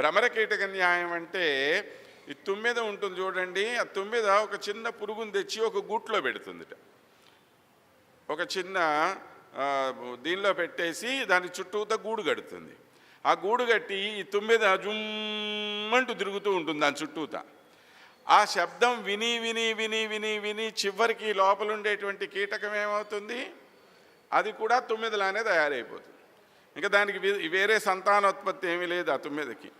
భ్రమర కీటక న్యాయం అంటే ఈ తుమ్మెద ఉంటుంది చూడండి ఆ తుమ్మెద ఒక చిన్న పురుగుని తెచ్చి ఒక గూట్లో పెడుతుందిట. ఒక చిన్న దీనిలో పెట్టేసి దాని చుట్టూతో గూడు కడుతుంది. ఆ గూడు కట్టి ఈ తుమ్మెద జుమ్మంటూ తిరుగుతూ ఉంటుంది దాని చుట్టూతా. ఆ శబ్దం విని విని విని విని విని చివరికి లోపల ఉండేటువంటి కీటకం ఏమవుతుంది? అది కూడా తుమ్మెదలానే తయారైపోతుంది. ఇంకా దానికి వేరే సంతానోత్పత్తి ఏమీ లేదు ఆ తుమ్మెదకి.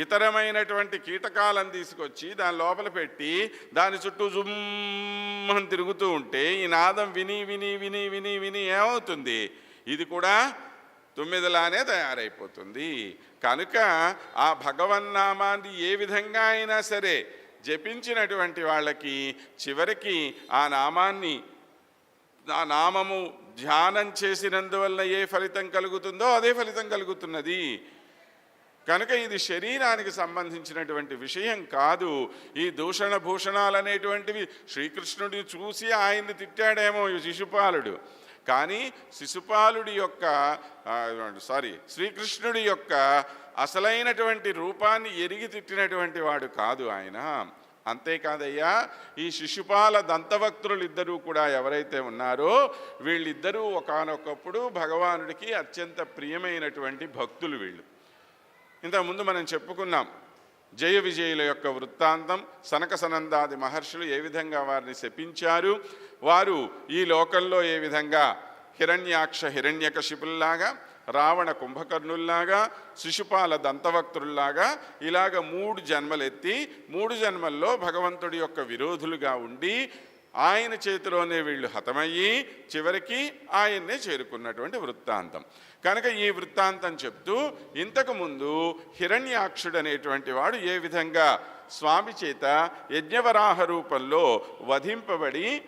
ఇతరమైనటువంటి కీటకాలను తీసుకొచ్చి దాని లోపల పెట్టి దాని చుట్టూ జుమ్మని తిరుగుతూ ఉంటే ఈ నాదం విని విని విని విని విని ఏమవుతుంది? ఇది కూడా తొమ్మిదిలానే తయారైపోతుంది. కనుక ఆ భగవన్నామాన్ని ఏ విధంగా అయినా సరే జపించినటువంటి వాళ్ళకి చివరికి ఆ నామాన్ని ఆ నామము ధ్యానం చేసినందువల్ల ఏ ఫలితం కలుగుతుందో అదే ఫలితం కలుగుతున్నది. కనుక ఇది శరీరానికి సంబంధించినటువంటి విషయం కాదు. ఈ దూషణ భూషణాలు అనేటువంటివి శ్రీకృష్ణుడిని చూసి ఆయన్ని తిట్టాడేమో ఈ శిశుపాలుడు. కానీ శిశుపాలుడి యొక్క సారీ శ్రీకృష్ణుడి యొక్క అసలైనటువంటి రూపాన్ని ఎరిగి తిట్టినటువంటి వాడు కాదు ఆయన. అంతేకాదయ్యా ఈ శిశుపాల దంతవక్తులు ఇద్దరూ కూడా ఎవరైతే ఉన్నారో వీళ్ళిద్దరూ ఒకానొకప్పుడు భగవానుడికి అత్యంత ప్రియమైనటువంటి భక్తులు వీళ్ళు. ఇంతకుముందు మనం చెప్పుకున్నాం జయ విజయుల యొక్క వృత్తాంతం సనక సనందాది మహర్షులు ఏ విధంగా వారిని శపించారు వారు ఈ లోకంలో ఏ విధంగా హిరణ్యాక్ష హిరణ్యకశిపుల్లాగా రావణ కుంభకర్ణుల్లాగా శిశుపాల దంతవక్తుల్లాగా ఇలాగ మూడు జన్మలెత్తి మూడు జన్మల్లో భగవంతుడి యొక్క విరోధులుగా ఉండి ఆయన చేతిలోనే వీళ్ళు హతమయ్యి చివరికి ఆయన్నే చేరుకున్నటువంటి వృత్తాంతం. కనుక ఈ వృత్తాంతం చెప్తూ ఇంతకుముందు హిరణ్యాక్షుడు అనేటువంటి వాడు ఏ విధంగా స్వామి చేత యజ్ఞవరాహ రూపంలో వధింపబడి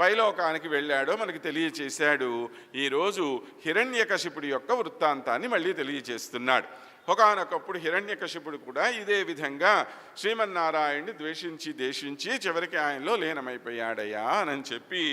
పైలోకానికి వెళ్ళాడో మనకి తెలియచేశాడు. ఈరోజు హిరణ్యకశిపుడి యొక్క వృత్తాంతాన్ని మళ్ళీ తెలియచేస్తున్నాడు. ఒకనొకప్పుడు హిరణ్యకశిపుడు కూడా ఇదే విధంగా శ్రీమన్నారాయణ్ణి ద్వేషించి దేశించి చివరికి ఆయనలో లీనమైపోయాడయ్యా అని చెప్పి